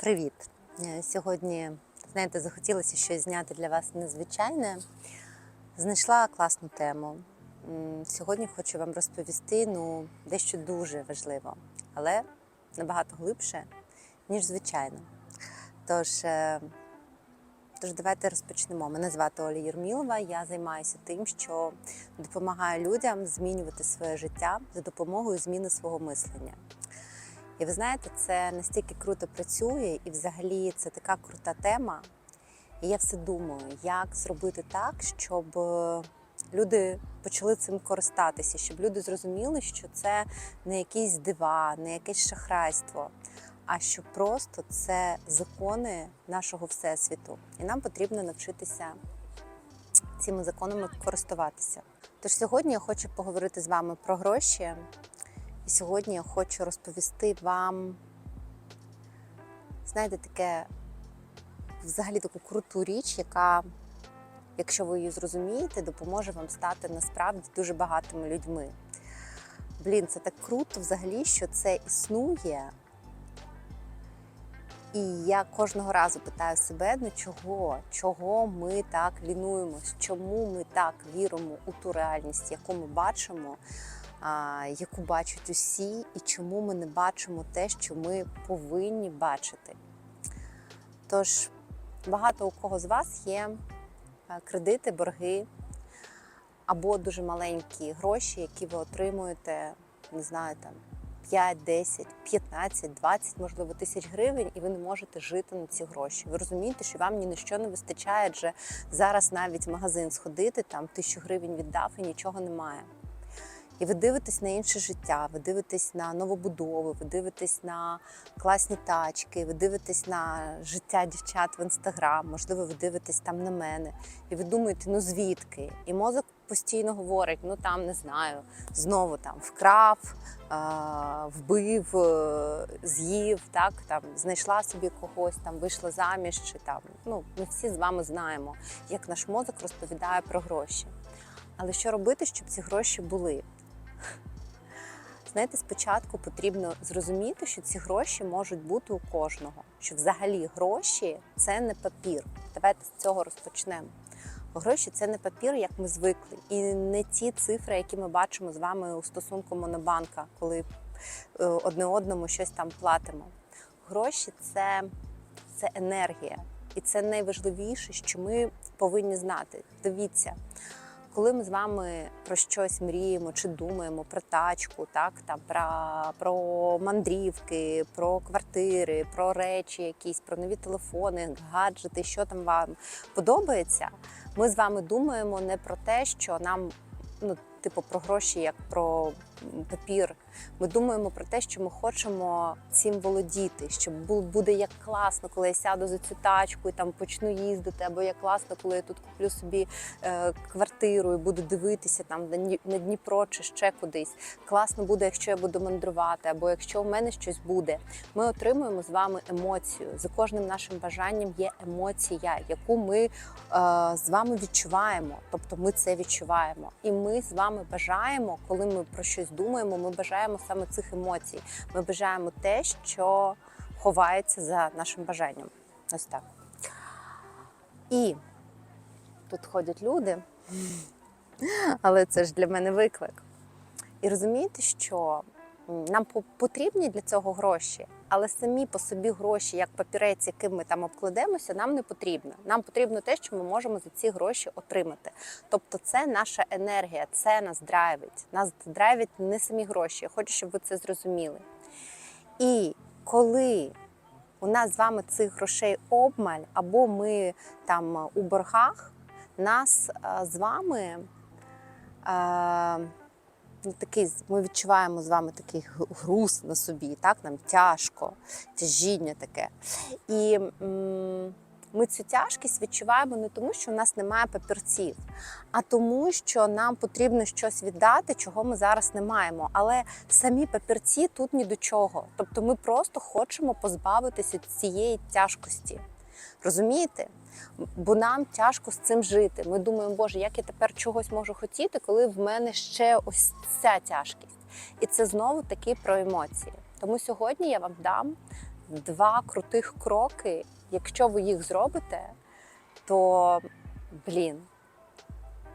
Привіт! Е, Сьогодні, знаєте, захотілося щось зняти для вас незвичайне. Знайшла класну тему. Сьогодні хочу вам розповісти ну, дещо дуже важливо, але набагато глибше, ніж звичайно. Тож, е, тож давайте розпочнемо. Мене звати Оля Єрмілова. Я займаюся тим, що допомагаю людям змінювати своє життя за допомогою зміни свого мислення. І ви знаєте, це настільки круто працює, і взагалі це така крута тема. І я все думаю, як зробити так, щоб е, люди почали цим користатися, щоб люди зрозуміли, що це не якісь дива, не якесь шахрайство, а що просто це закони нашого всесвіту. І нам потрібно навчитися цими законами користуватися. Тож сьогодні я хочу поговорити з вами про гроші. І сьогодні я хочу розповісти вам, знаєте, таке взагалі таку круту річ, яка, якщо ви її зрозумієте, допоможе вам стати насправді дуже багатими людьми. Блін, це так круто взагалі, що це існує. І я кожного разу питаю себе, ну чого? Чого ми так лінуємось? Чому ми так віримо у ту реальність, яку ми бачимо? Яку бачать усі, і чому ми не бачимо те, що ми повинні бачити. Тож, багато у кого з вас є е, кредити, борги або дуже маленькі гроші, які ви отримуєте, не знаю, там 5, 10, 15, 20, можливо, тисяч гривень, і ви не можете жити на ці гроші. Ви розумієте, що вам ні на що не вистачає, адже зараз навіть в магазин сходити, там тисячу гривень віддав і нічого немає. І ви дивитесь на інше життя, ви дивитесь на новобудови, ви дивитесь на класні тачки, ви дивитесь на життя дівчат в інстаграм, можливо, ви дивитесь там на мене, і ви думаєте, ну звідки? І мозок постійно говорить: ну там не знаю, знову там вкрав, вбив, е, з'їв, так там знайшла собі когось, там вийшла заміж, чи там ну ми всі з вами знаємо, як наш мозок розповідає про гроші. Але що робити, щоб ці гроші були? Знаєте, спочатку потрібно зрозуміти, що ці гроші можуть бути у кожного. Що взагалі гроші це не папір. Давайте з цього розпочнемо. Гроші це не папір, як ми звикли, і не ті цифри, які ми бачимо з вами у стосунку монобанка, коли е, одне одному щось там платимо. Гроші це, це енергія, і це найважливіше, що ми повинні знати. Дивіться коли ми з вами про щось мріємо чи думаємо про тачку, так там про, про мандрівки, про квартири, про речі, якісь, про нові телефони, гаджети, що там вам подобається, ми з вами думаємо не про те, що нам ну, типу, про гроші, як про папір. Ми думаємо про те, що ми хочемо цим володіти, що буде як класно, коли я сяду за цю тачку і там почну їздити, або як класно, коли я тут куплю собі е, квартиру і буду дивитися там на Дніпро чи ще кудись. Класно буде, якщо я буду мандрувати, або якщо в мене щось буде. Ми отримуємо з вами емоцію. За кожним нашим бажанням є емоція, яку ми е, з вами відчуваємо. Тобто ми це відчуваємо. І ми з вами бажаємо, коли ми про щось думаємо, ми бажаємо саме цих емоцій. Ми бажаємо те, що ховається за нашим бажанням. Ось так. І тут ходять люди, але це ж для мене виклик. І розумієте, що нам потрібні для цього гроші, але самі по собі гроші, як папірець, яким ми там обкладемося, нам не потрібно. Нам потрібно те, що ми можемо за ці гроші отримати. Тобто, це наша енергія, це нас драйвить. Нас драйвить не самі гроші. Я хочу, щоб ви це зрозуміли. І коли у нас з вами цих грошей обмаль, або ми там у боргах, нас е, з вами е, такий, ми відчуваємо з вами такий груз на собі, так нам тяжко, тяжіння таке. І м, ми цю тяжкість відчуваємо не тому, що у нас немає папірців, а тому, що нам потрібно щось віддати, чого ми зараз не маємо. Але самі папірці тут ні до чого. Тобто ми просто хочемо позбавитися цієї тяжкості. Розумієте? Бо нам тяжко з цим жити. Ми думаємо, Боже, як я тепер чогось можу хотіти, коли в мене ще ось ця тяжкість. І це знову таки про емоції. Тому сьогодні я вам дам два крутих кроки. Якщо ви їх зробите, то блін,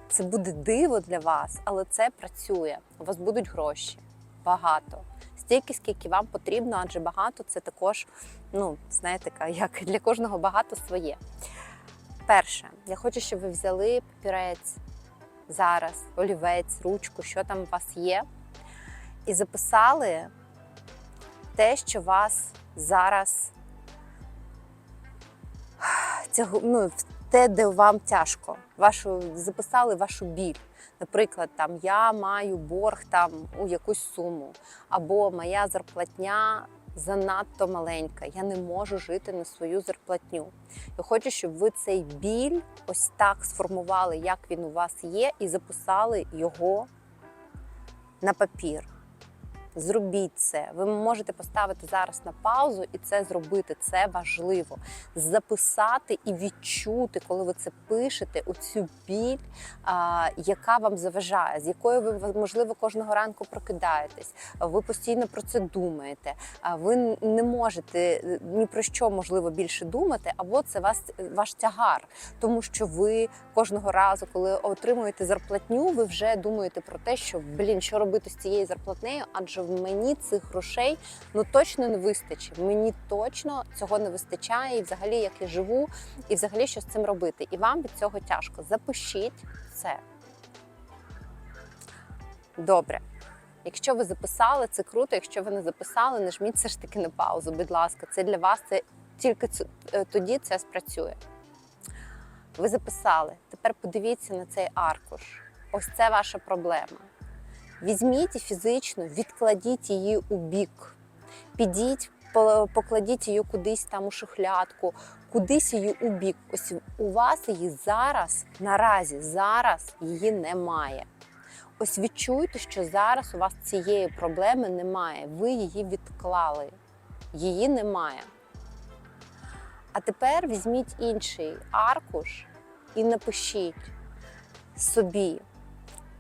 це буде диво для вас, але це працює. У вас будуть гроші багато. Стільки, скільки вам потрібно, адже багато це також, ну, знаєте, як для кожного багато своє. Перше, я хочу, щоб ви взяли папірець зараз, олівець, ручку, що там у вас є, і записали те, що вас зараз ну, те, де вам тяжко. Вашу, записали вашу біль. Наприклад, там я маю борг там у якусь суму, або моя зарплатня занадто маленька, я не можу жити на свою зарплатню. Я хочу, щоб ви цей біль ось так сформували, як він у вас є, і записали його на папір. Зробіть це. Ви можете поставити зараз на паузу і це зробити. Це важливо. Записати і відчути, коли ви це пишете, оцю біль, а, яка вам заважає, з якою ви можливо кожного ранку прокидаєтесь. Ви постійно про це думаєте. А ви не можете е, ні про що можливо більше думати, або це вас ваш тягар, тому що ви кожного разу, коли отримуєте зарплатню, ви вже думаєте про те, що блін, що робити з цією зарплатнею, адже в мені цих грошей ну точно не вистачить. Мені точно цього не вистачає, і взагалі як я живу, і взагалі що з цим робити. І вам від цього тяжко. Запишіть це. Добре. Якщо ви записали, це круто. Якщо ви не записали, нажміть все ж таки на паузу. Будь ласка, це для вас це тільки е, тоді це спрацює. Ви записали. Тепер подивіться на цей аркуш. Ось це ваша проблема. Візьміть фізично відкладіть її у бік. Підіть, покладіть її кудись там у шухлядку, кудись її у бік. Ось у вас її зараз, наразі, зараз її немає. Ось відчуйте, що зараз у вас цієї проблеми немає. Ви її відклали. Її немає. А тепер візьміть інший аркуш і напишіть собі.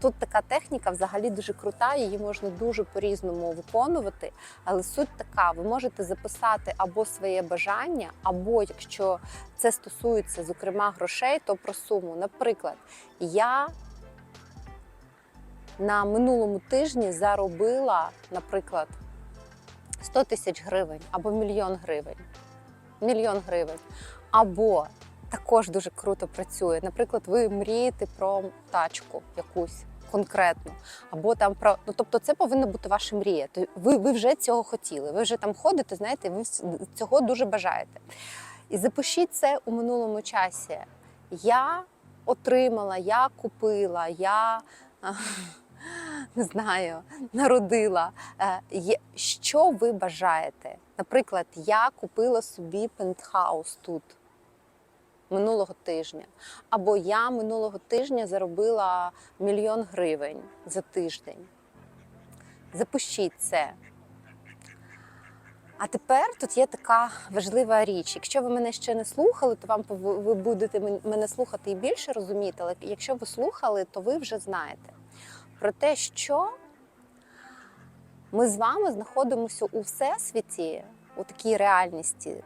Тут така техніка взагалі дуже крута, її можна дуже по-різному виконувати. Але суть така: ви можете записати або своє бажання, або якщо це стосується, зокрема, грошей, то про суму. Наприклад, я на минулому тижні заробила, наприклад, 100 тисяч гривень або мільйон гривень. Мільйон гривень. Або також дуже круто працює. Наприклад, ви мрієте про тачку якусь конкретну, або там про ну тобто, це повинна бути ваша мрія. Ви, ви вже цього хотіли. Ви вже там ходите, знаєте, ви цього дуже бажаєте. І запишіть це у минулому часі. Я отримала, я купила, я не знаю, народила. Е, Що ви бажаєте? Наприклад, я купила собі пентхаус тут минулого тижня. Або я минулого тижня заробила мільйон гривень за тиждень. Запишіть це. А тепер тут є така важлива річ. Якщо ви мене ще не слухали, то вам ви будете мене слухати і більше розуміти. Але якщо ви слухали, то ви вже знаєте про те, що ми з вами знаходимося у всесвіті, у такій реальності,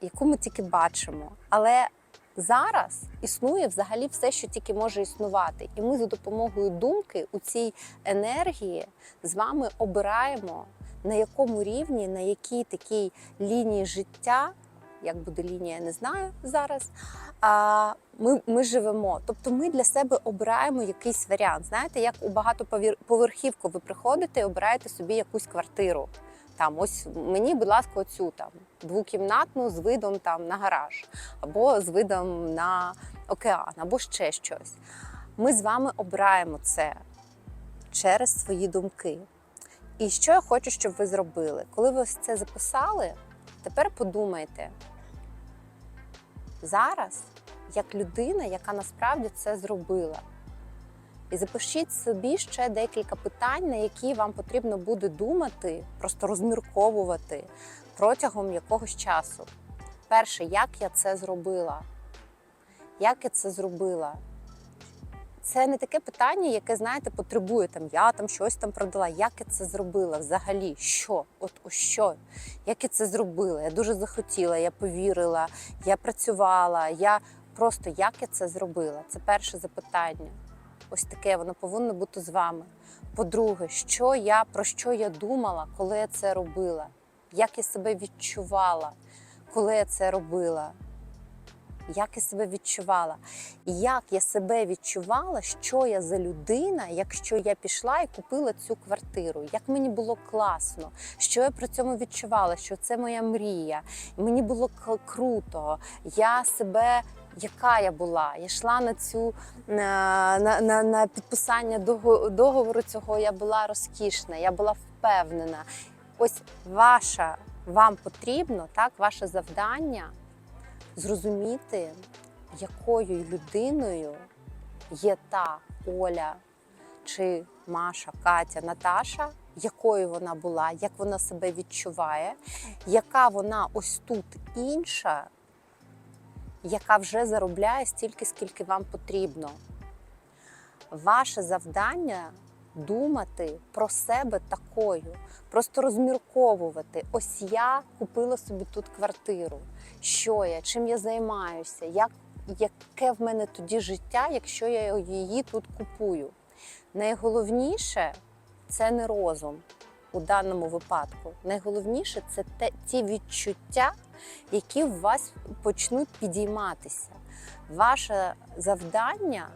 яку ми тільки бачимо. Але зараз існує взагалі все, що тільки може існувати. І ми за допомогою думки у цій енергії з вами обираємо, на якому рівні, на якій такій лінії життя. Як буде лінія, я не знаю зараз. А ми, ми живемо. Тобто ми для себе обираємо якийсь варіант. Знаєте, як у багатоповерхівку ви приходите і обираєте собі якусь квартиру. Там ось мені, будь ласка, оцю там двокімнатну з видом там на гараж, або з видом на океан, або ще щось. Ми з вами обираємо це через свої думки. І що я хочу, щоб ви зробили? Коли ви ось це записали, тепер подумайте зараз, як людина, яка насправді це зробила. І запишіть собі ще декілька питань, на які вам потрібно буде думати, просто розмірковувати протягом якогось часу. Перше, як я це зробила? Як я це зробила? це не таке питання, яке, знаєте, потребує там я там щось там продала. Як я це зробила взагалі? Що? От о що? Як я це зробила? Я дуже захотіла, я повірила, я працювала. Я просто як я це зробила? Це перше запитання. Ось таке воно повинно бути з вами. По-друге, що я про що я думала, коли я це робила? Як я себе відчувала, коли я це робила? Як я себе відчувала? Як я себе відчувала, що я за людина, якщо я пішла і купила цю квартиру? Як мені було класно, що я при цьому відчувала, що це моя мрія. Мені було круто. Я себе, яка я була? Я йшла на цю на, на, на, підписання договору цього. Я була розкішна, я була впевнена. Ось ваша вам потрібно, так, ваше завдання зрозуміти, якою людиною є та Оля чи Маша, Катя, Наташа, якою вона була, як вона себе відчуває, яка вона ось тут інша, яка вже заробляє стільки, скільки вам потрібно. Ваше завдання думати про себе такою, просто розмірковувати. Ось я купила собі тут квартиру. Що я, чим я займаюся, як, яке в мене тоді життя, якщо я її тут купую. Найголовніше це не розум у даному випадку. Найголовніше це те, ті відчуття, які в вас почнуть підійматися. Ваше завдання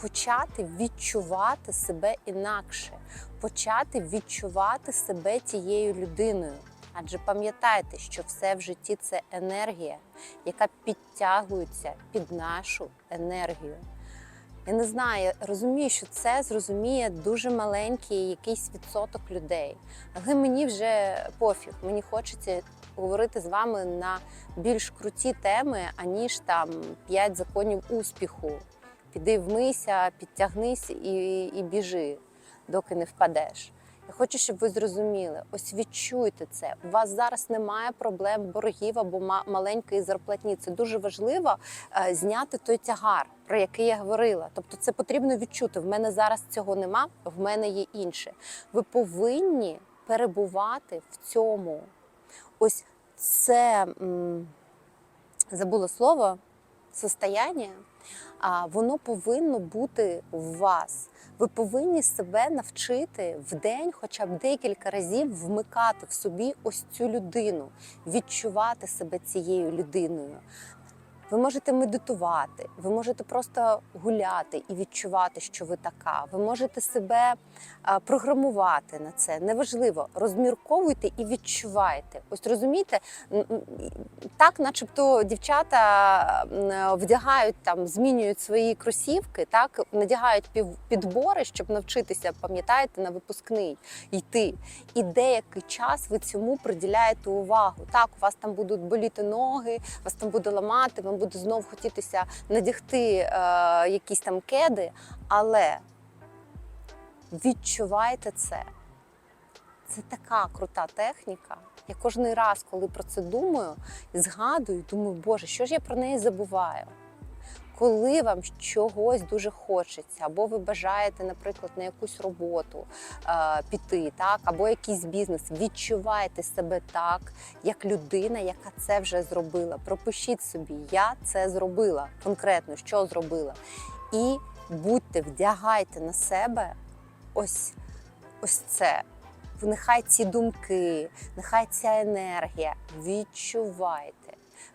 почати відчувати себе інакше, почати відчувати себе тією людиною. Адже пам'ятайте, що все в житті це енергія, яка підтягується під нашу енергію. Я не знаю, розумію, що це зрозуміє дуже маленький якийсь відсоток людей. Але мені вже пофіг. Мені хочеться говорити з вами на більш круті теми, аніж там п'ять законів успіху. Піди вмийся, підтягнись і, і біжи, доки не впадеш. Я хочу, щоб ви зрозуміли, ось відчуйте це. У вас зараз немає проблем боргів або ма- маленької зарплатні. Це дуже важливо е, зняти той тягар, про який я говорила. Тобто, це потрібно відчути. В мене зараз цього нема, в мене є інше. Ви повинні перебувати в цьому. Ось це забула слово состояння. Воно повинно бути в вас. Ви повинні себе навчити в день, хоча б декілька разів вмикати в собі ось цю людину, відчувати себе цією людиною. Ви можете медитувати, ви можете просто гуляти і відчувати, що ви така. Ви можете себе програмувати на це. Неважливо, розмірковуйте і відчувайте. Ось розумієте, так, начебто, дівчата вдягають там, змінюють свої кросівки, так надягають підбори, щоб навчитися, пам'ятаєте, на випускний йти. І деякий час ви цьому приділяєте увагу. Так, у вас там будуть боліти ноги, вас там буде ламати, вам буде знов хотітися надягти е, якісь там кеди, але відчувайте це. Це така крута техніка. Я кожен раз, коли про це думаю, згадую, думаю, Боже, що ж я про неї забуваю? Коли вам чогось дуже хочеться, або ви бажаєте, наприклад, на якусь роботу е, піти, так, або якийсь бізнес, відчувайте себе так, як людина, яка це вже зробила. Пропишіть собі, я це зробила конкретно, що зробила. І будьте, вдягайте на себе ось, ось це. Нехай ці думки, нехай ця енергія відчувайте.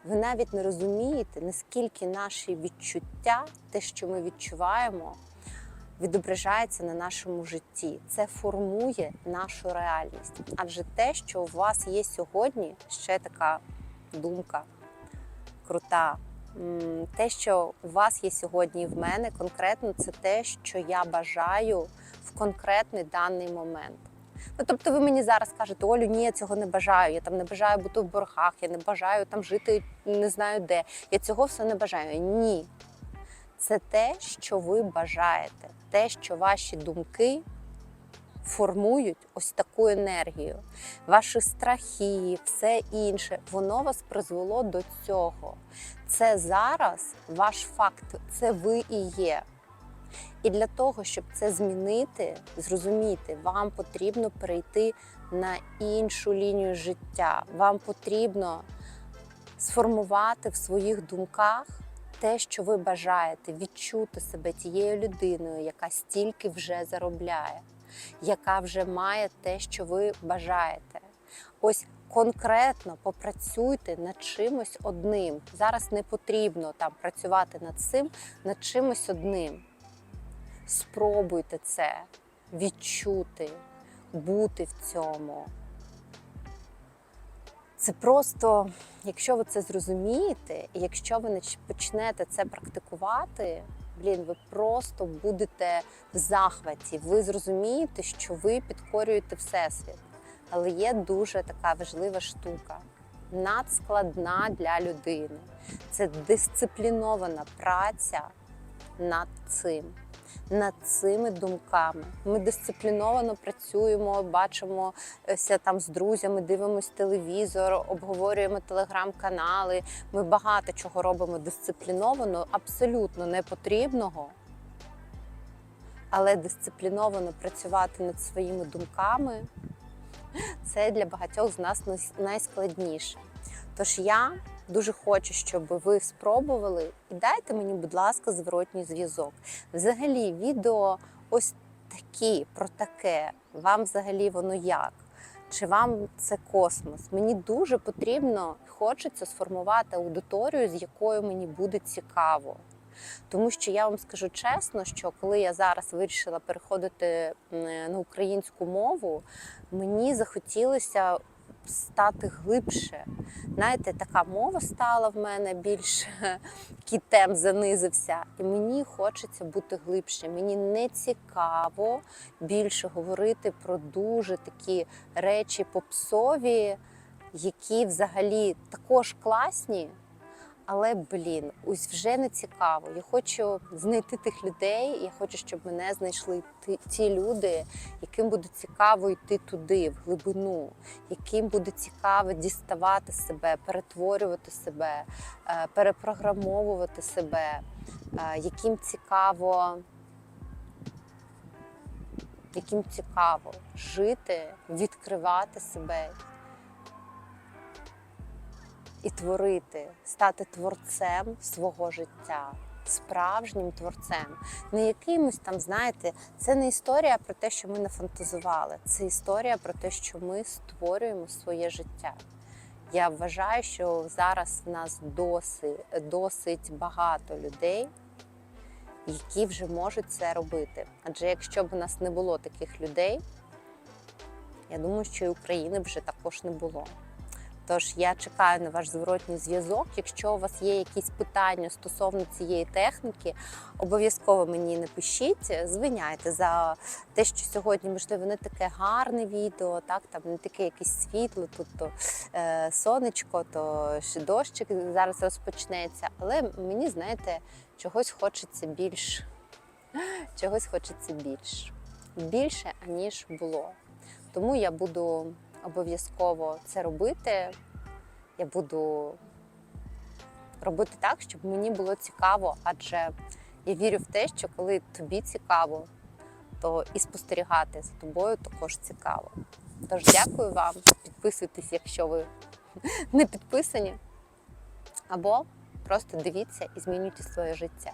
Ви навіть не розумієте, наскільки наші відчуття, те, що ми відчуваємо, відображається на нашому житті. Це формує нашу реальність. Адже те, що у вас є сьогодні, ще така думка крута. Те, що у вас є сьогодні і в мене конкретно, це те, що я бажаю в конкретний даний момент. Ну, тобто, ви мені зараз кажете, Олю, ні, я цього не бажаю. Я там не бажаю бути в боргах, я не бажаю там жити не знаю де. Я цього все не бажаю. Ні. Це те, що ви бажаєте, те, що ваші думки формують ось таку енергію. Ваші страхи, все інше, воно вас призвело до цього. Це зараз ваш факт, це ви і є. І для того, щоб це змінити, зрозуміти, вам потрібно перейти на іншу лінію життя. Вам потрібно сформувати в своїх думках те, що ви бажаєте, відчути себе тією людиною, яка стільки вже заробляє, яка вже має те, що ви бажаєте. Ось конкретно попрацюйте над чимось одним. Зараз не потрібно там працювати над цим, над чимось одним. Спробуйте це відчути, бути в цьому. Це просто, якщо ви це зрозумієте, і якщо ви нач- почнете це практикувати, блін, ви просто будете в захваті. Ви зрозумієте, що ви підкорюєте всесвіт. Але є дуже така важлива штука, надскладна для людини. Це дисциплінована праця над цим, над цими думками. Ми дисципліновано працюємо, бачимося там з друзями, дивимось телевізор, обговорюємо телеграм-канали. Ми багато чого робимо дисципліновано, абсолютно непотрібного. Але дисципліновано працювати над своїми думками це для багатьох з нас найскладніше. Тож я дуже хочу, щоб ви спробували і дайте мені, будь ласка, зворотній зв'язок. Взагалі, відео ось такі про таке. Вам взагалі воно як? Чи вам це космос? Мені дуже потрібно, хочеться сформувати аудиторію, з якою мені буде цікаво. Тому що я вам скажу чесно, що коли я зараз вирішила переходити на українську мову, мені захотілося стати глибше. Знаєте, така мова стала в мене більш кітем занизився, і мені хочеться бути глибше. Мені не цікаво більше говорити про дуже такі речі попсові, які взагалі також класні. Але блін, ось вже не цікаво. Я хочу знайти тих людей. Я хочу, щоб мене знайшли ті, ті люди, яким буде цікаво йти туди, в глибину, яким буде цікаво діставати себе, перетворювати себе, е, перепрограмовувати себе, е, яким цікаво, яким цікаво жити, відкривати себе і творити, стати творцем свого життя, справжнім творцем. Не якимось там, знаєте, це не історія про те, що ми нафантазували, це історія про те, що ми створюємо своє життя. Я вважаю, що зараз в нас досить, досить багато людей, які вже можуть це робити. Адже якщо б у нас не було таких людей, я думаю, що і України вже також не було. Тож я чекаю на ваш зворотній зв'язок. Якщо у вас є якісь питання стосовно цієї техніки, обов'язково мені напишіть, звиняйте за те, що сьогодні, можливо, не таке гарне відео, так там не таке якесь світло, тут то е, сонечко, то ще дощик зараз розпочнеться. Але мені, знаєте, чогось хочеться більш, чогось хочеться більш, більше аніж було. Тому я буду обов'язково це робити. Я буду робити так, щоб мені було цікаво, адже я вірю в те, що коли тобі цікаво, то і спостерігати за тобою також цікаво. Тож дякую вам, підписуйтесь, якщо ви не підписані, або просто дивіться і змінюйте своє життя.